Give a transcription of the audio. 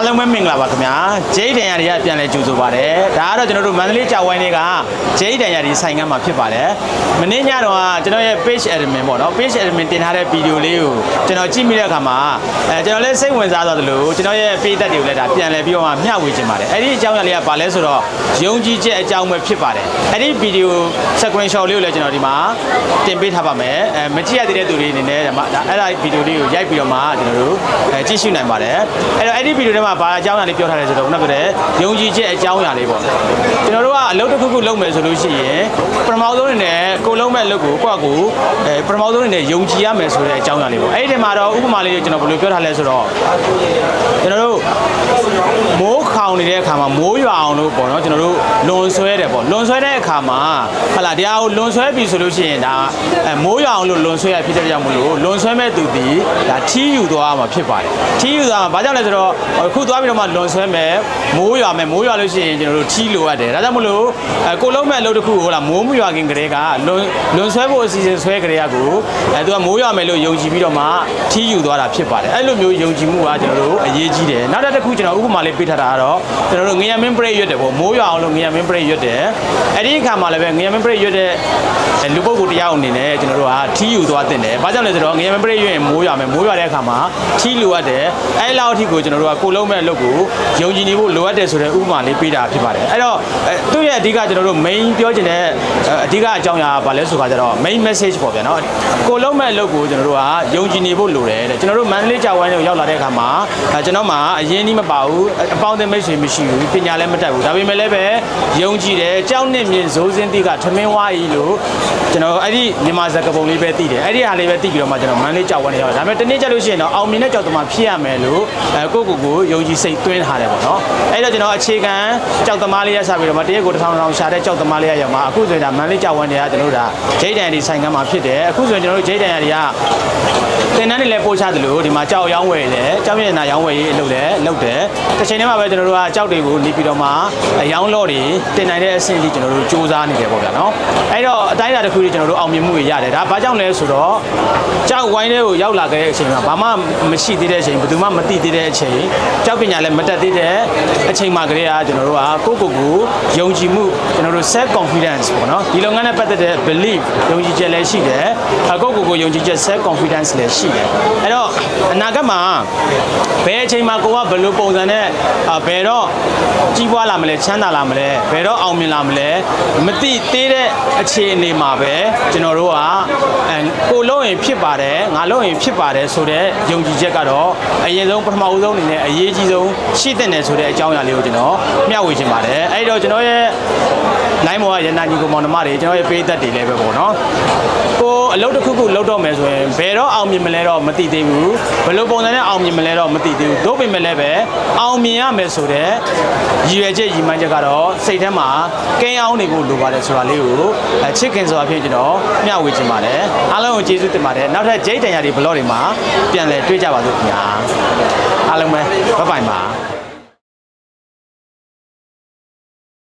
အားလုံးပဲမင်္ဂလာပါခင်ဗျာဂျိတ်တန်ရတွေကပြန်လဲကြိုဆိုပါတယ်ဒါကတော့ကျွန်တော်တို့မန္တလေးကြောက်ဝိုင်းတွေကဂျိတ်တန်ရတွေဆိုင်ကမ်းမှာဖြစ်ပါတယ်မနေ့ညတော့ကကျွန်တော်ရဲ့ page admin ပေါ့နော် page admin တင်ထားတဲ့ဗီဒီယိုလေးကိုကျွန်တော်ကြည့်မိတဲ့အခါမှာအဲကျွန်တော်လည်းစိတ်ဝင်စားသွားသလိုကျွန်တော်ရဲ့ page တက်တွေကိုလည်းဒါပြန်လဲပြီးတော့မှမျှဝေချင်ပါတယ်အဲ့ဒီအကြောင်းအရာလေးကဘာလဲဆိုတော့ယုံကြည်ချက်အကြောင်းပဲဖြစ်ပါတယ်အဲ့ဒီဗီဒီယို screenshot လေးကိုလည်းကျွန်တော်ဒီမှာတင်ပေးထားပါမယ်အဲမကြည့်ရသေးတဲ့သူတွေအနေနဲ့ဒါမှဒါအဲ့ဒါဗီဒီယိုလေးကိုရိုက်ပြီးတော့မှကျွန်တော်တို့အဲကြည့်ရှုနိုင်ပါတယ်အဲ့တော့အဲ့ဒီဗီဒီယိုထဲမှာဘာအကြောင်းအရာလေးပြောထားလဲဆိုတော့ခုနကပြောတဲ့ယုံကြည်ချက်အကြောင်းအရာလေးပေါ့ကျွန်တော်တို့ကအလုပ်တစ်ခုခုလုပ်မယ်ဆိုလို့ရှိရင်ပထမဆုံးအနေနဲ့ကိုယ်လုံးမဲ့အလုပ်ကိုကိုယ့်အကူအဲပထမဆုံးအနေနဲ့ယုံကြည်ရမယ်ဆိုတဲ့အကြောင်းအရာလေးပေါ့အဲ့ဒီထဲမှာတော့ဥပမာလေးကိုကျွန်တော်ဘယ်လိုပြောထားလဲဆိုတော့ကျွန်တော်တို့မိုးခေါင်နေတဲ့အခါမှာမိုးရွာအောင်လို့ပေါ့နော်ကျွန်တော်တို့လွန်ဆွဲတယ်ပေါ့လွန်ဆွဲတဲ့အခါမှာဟာလာတရားကိုလွန်ဆွဲပြီဆိုလို့ရှိရင်ဒါအဲမိုးရွာအောင်လို့လွန်ဆွဲရဖြစ်တဲ့ကြောင့်မလို့လွန်ဆွဲမဲ့သူဒီဒါထီးယူသွားမှာဖြစ်ပါတယ်ထီးယူသွားမှာဘာကြောင့်လဲဆိုတော့အခုသွားပြီးတော့မှလွန်ဆွဲမဲ့မိုးရွာမဲ့မိုးရွာလို့ရှိရင်ကျွန်တော်တို့ထီးလိုအပ်တယ်ဒါကြောင့်မလို့အဲကိုလုံးမဲ့အလုပ်တစ်ခုကိုဟိုလာမိုးမရွာခင်ကတည်းကလွန်လွန်ဆွဲဖို့အစီအစဉ်ဆွဲကလေးကကိုအဲသူကမိုးရွာမယ်လို့ယုံကြည်ပြီးတော့မှထီးယူသွားတာဖြစ်ပါတယ်အဲ့လိုမျိုးယုံကြည်မှုကကျွန်တော်တို့အရေးကြီးတယ်နောက်တစ်ခုကျွန်တော်ဥပမာလေးပေးထားတာကတော့ကျွန်တော်တို့ငရမင်းပရိတ်ရွတ်တယ်ပေါ့မိုးရွာအောင်လို့ငရမင်းပရိတ်ရွတ်တယ်အဲ့ဒီအခါမှာလည်းပဲငရမင်းပရိတ်ရွတ်တဲ့လူပုဂ္ဂိုလ်တရားအနေနဲ့ကျွန်တော်တို့ကထီးယူသွားတင်တယ်ဘာကြောင့်လဲဆိုတော့ငရမင်းပရိတ်ရွတ်ရင်မိုးရွာမယ်မိုးရွာတဲ့အခါမှာထီးလိုအပ်တယ်အဲ့လောက်အထိကိုကျွန်တော်တို့ကကိုလုံးမဲ့အလုပ်ကိုယုံကြည်နေဖို့လိုအပ်တယ်ဆိုတဲ့ဥပမာလေးပေးတာဖြစ်ပါတယ်အဲ့တော့အဲသူ့ရဲ့အဓိကကျွန်တော်တို့ main ပြောချင်တဲ့အဓိကအကြောင်းအရာကဘာလဲဆိုခါကျတော့ main message ပေါ့ဗျာနော်ကိုလုံးမဲ့အလုပ်ကိုကျွန်တော်တို့ကယုံကြည်နေဖို့လိုတယ်တဲ့ကျွန်တော်တို့မန္တလေးကြောက်ဝိုင်းကိုရောက်လာတဲ့အခါမှာအဲကျွန်တော်မှအရင်ကြီးမပါဘူးအပေါင်းအသင်းမိတ်ဆွေမရှိဘူးပညာလည်းမတတ်ဘူးဒါပေမဲ့လည်းပဲယုံကြည်တယ်ကြောက်နှစ်မြင့်ဇိုးစင်းတိကထမင်းဝါးကြီးလို့ကျွန်တော်အဲ့ဒီမြန်မာစကားပုံလေးပဲသိတယ်အဲ့ဒီဟာလေးပဲသိပြီးတော့မှကျွန်တော်မန္တလေးကြောက်ဝိုင်းရောက်ဒါပေမဲ့တနေ့ကျလို့ရှိရင်တော့အောင်မြင်တဲ့ကြောက်သမားဖြစ်ရမယ်လို့အဲကိုယ့်ကိုယ်ကိုယုံကြည်စိတ်သွင်းထားတယ်ပေါ့နော်အဲ့တော့ကျွန်တော်အခြေခံကြောက်သမားလေးရစပြီးတော့မှတရက်ကိုတစ်ထောင်ထောင်ရှာတဲ့ကြောက်သမားလေးရရောက်မှာအခုဆိုရင်ဒါမန္တလေးကြောက်ဝိုင်းတွေကကျွန်တော်တို့ဒါဂျိတ်တန်ဒီဆိုင်ကမ်းမှာဖြစ်တယ်အခုဆိုရင်ကျွန်တော်တို့ဂျိတ်တန်တွေကတင်တန်းတွေလည်းပို့ချသလိုဒီမှာကြောက်ရောင်းဝယ်တယ်ကြောက်မျက်နှာရောင်းဝယ်ရေးအလုပ်လည်းလုပ်တယ်တစ်ချိန်တည်းမှာပဲကျွန်တော်တို့ကကြောက်တွေကိုနေပြီးတော့မှအရောင်းလော့တွေတင်နိုင်တဲ့အဆင့်ကြီးကျွန်တော်တို့စူးစမ်းနေတယ်ပေါ့ဗျာနော်အဲ့တော့အတိုင်းအတာတစ်ခုကြီးကျွန်တော်တို့အောင်မြင်မှုတွေရတယ်ဒါဘာကြောင့်လဲဆိုတော့ကြောက်ဝိုင်းတွေကိုရောက်လာခဲ့တဲ့အချိန်မှာဘာမှမရှိသေးတဲ့အချိန်ဘယ်သူမှမသိသေးတဲ့အချိန်ကြောက်ပညာလည်းမတက်သေးတဲ့အချိန်မှာကလေးကကျွန်တော်တို့ကကိုယ့်ကိုယ်ကိုယုံကြည်မှုကျွန်တော်တို့ self confidence ပေါ့နော်ဒီလုပ်ငန်းနဲ့ပတ်သက်တဲ့ belief ယုံကြည်ချက်လည်းရှိတယ်အကိုယ့်ကိုယ်ကိုယုံကြည်ချက် self confidence လည်းရှိတယ်အဲ့တော့အနာဂတ်မှာဘယ်အချိန်မှာကိုကဘယ်လိုပုံစံနဲ့အာဘယ်တော့ကြီးပွားလာမလဲချမ်းသာလာမလဲဘယ်တော့အောင်မြင်လာမလဲမသိသေးတဲ့အခြေအနေမှာပဲကျွန်တော်တို့ကအဲ ကိုလုံးရင်ဖြစ်ပါတယ်ငါလုံးရင်ဖြစ်ပါတယ်ဆိုတဲ့ယုံကြည်ချက်ကတော့အရင်ဆုံးပထမဦးဆုံးအနေနဲ့အရေးကြီးဆုံးရှိတဲ့နယ်ဆိုတဲ့အကြောင်းအရာလေးကိုကျွန်တော်မျှဝေချင်ပါတယ်အဲ့တော့ကျွန်တော်ရဲ့လိုင်းမောကရန်နာညီကိုမောင်နှမတွေကျွန်တော်ရဲ့ပေးသက်တွေလည်းပဲပေါ့နော်ကို အလုပ်တစ်ခုခုလုပ်တော့မယ်ဆိုရင်ဘယ်တော့အောင်မြင်မလဲတော့မသိသေးဘူးဘယ်လိုပုံစံနဲ့အောင်မြင်မလဲတော့မသိသေးဘူးတို့ပေမဲ့လည်းပဲအောင်မြင်ရမယ်ဆိုတဲ့ရည်ရွယ်ချက်ရည်မှန်းချက်ကတော့စိတ်ထဲမှာကင်းအောင်နေဖို့လိုပါတယ်ဆိုတာလေးကိုအချစ်ခင်စွာဖြင့်ကျွန်တော်မျှဝေချင်ပါတယ်အားလုံးကိုကျေးဇူးတင်ပါတယ်နောက်ထပ်ဂျိတ်တန်ရာတွေဘလော့တွေမှာပြန်လည်တွေ့ကြပါစို့ခင်ဗျာအားလုံးပဲဘိုင်ဘိုင်ပါ